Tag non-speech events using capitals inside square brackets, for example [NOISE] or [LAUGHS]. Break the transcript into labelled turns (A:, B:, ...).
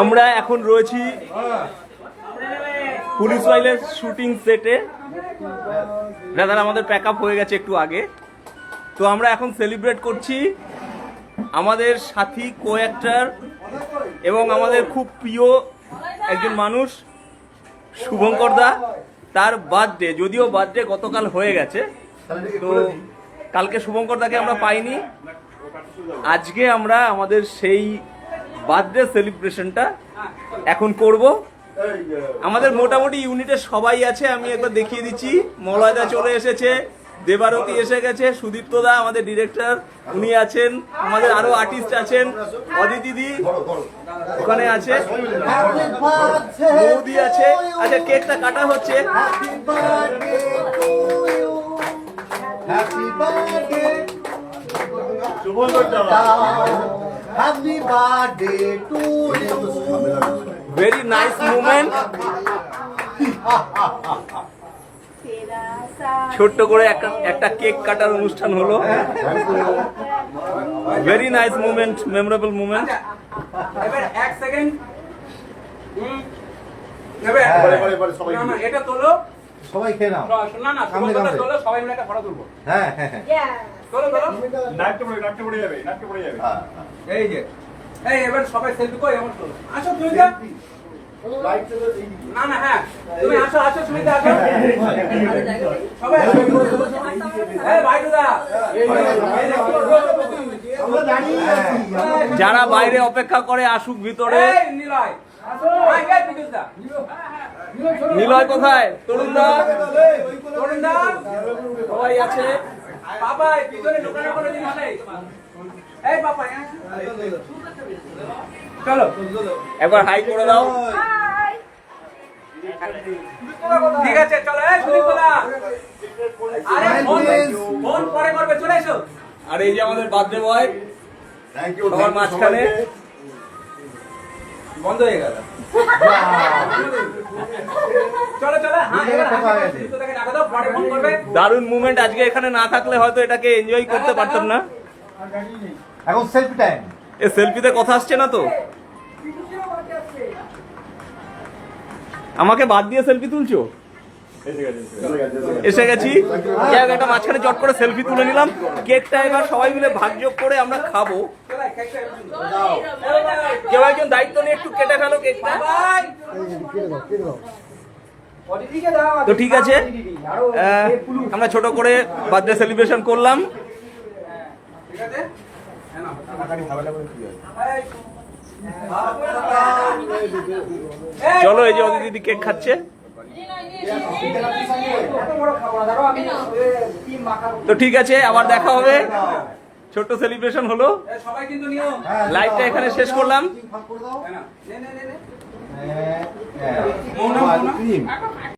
A: আমরা এখন রয়েছি পুলিশ ফাইলের শুটিং সেটে। দাদা আমাদের প্যাক আপ হয়ে গেছে একটু আগে। তো আমরা এখন সেলিব্রেট করছি আমাদের সাথী কো অ্যাক্টার এবং আমাদের খুব প্রিয় একজন মানুষ, শুভঙ্কর দা, তার বার্থডে যদিও বার্থডে গতকাল হয়ে গেছে। তো কালকে শুভঙ্কর দাকে আমরা পাইনি। আজকে আমরা আমাদের সেই বার্থডে সেলিব্রেশনটা এখন করব। আমাদের মোটামুটি ইউনিটে সবাই আছে, আমি একবার দেখিয়ে দিচ্ছি। মলয়দা চলে এসেছে, দেবারতী এসে গেছে, সুদীপ্ত দা, আমাদের ডিরেক্টর, উনি আছেন, আমাদের আরও আর্টিস্ট আছেন, অদিতি দি ওখানে আছে, বৌদি আছে। আচ্ছা কেকটা কাটা হচ্ছে.
B: Happy birthday to you.
A: Very nice movement ছোট্ট করে একটা একটা কেক কাটার অনুষ্ঠান হলো। Very nice movement memorable movement
C: এবার এক সেকেন্ড
B: মিলে।
C: এটা তোলো।
B: সবাই খেয়ে নাও।
C: না না
B: সামনে,
C: তোমার সবাই মিলে একটা ফটো তুলবো।
B: হ্যাঁ হ্যাঁ হ্যাঁ।
C: তোলো তোলো
D: নাটকে পড়ে নাটকে পড়ে যাবে নাটকে পড়ে যাবে।
B: হ্যাঁ,
C: এই যে এই এবার সবাই সেলফি কই এমন তোলো আসো তুমি যা না না হ্যাঁ। তুমি আসো আসো তুমি আসো। সবাই আসো। ভাই দাদা।
B: আমরা দাঁড়িয়ে আছি। আমরা-
A: যারা বাইরে অপেক্ষা করে আসুক ভিতরে।
C: নিলয়।
A: নিলয় কোথায়? তরুণ দা
C: তরুণ দা
A: সবাই আছে?
C: বাবা পিছনে ঢোকানো কোনো জিনিস নেই এই বাবা হ্যাঁ। চলো
A: একবার হাই করে দাও।
C: ঠিক আছে চলো এই আরে ফোন ফোন পরে করবে চলে এসো।
A: আর এই যে আমাদের বার্থডে বয় সবার মাঝখানে।
C: বন্ধ হয়ে গেল? [LAUGHS] চলো চলো হ্যাঁ
A: দারুণ মুভমেন্ট আজকে এখানে না থাকলে হয়তো এটাকে এনজয় করতে পারতাম না।
B: এখন সেলফি টাইম
A: এ সেলফিতে কথা আসছে না তো? আমাকে বাদ দিয়ে সেলফি তুলছো? এসে গেছি। একটা মাঝখানে চট করে সেলফি তুলে নিলাম। কেকটা এবার সবাই মিলে ভাগযোগ করে আমরা খাব। কেউ একজন দায়িত্ব নিয়ে একটু কেটে ফেলো তো ঠিক আছে আমরা ছোট করে বার্থডে সেলিব্রেশন করলাম। চলো এই যে অদিতি দিদি কেক খাচ্ছে। তো ঠিক আছে, আবার দেখা হবে। ছোট্ট সেলিব্রেশন হলো।
C: এই সবাই কিন্তু নিও
A: লাইভটা এখানে শেষ করলাম।
C: হ্যাঁ নে নে নে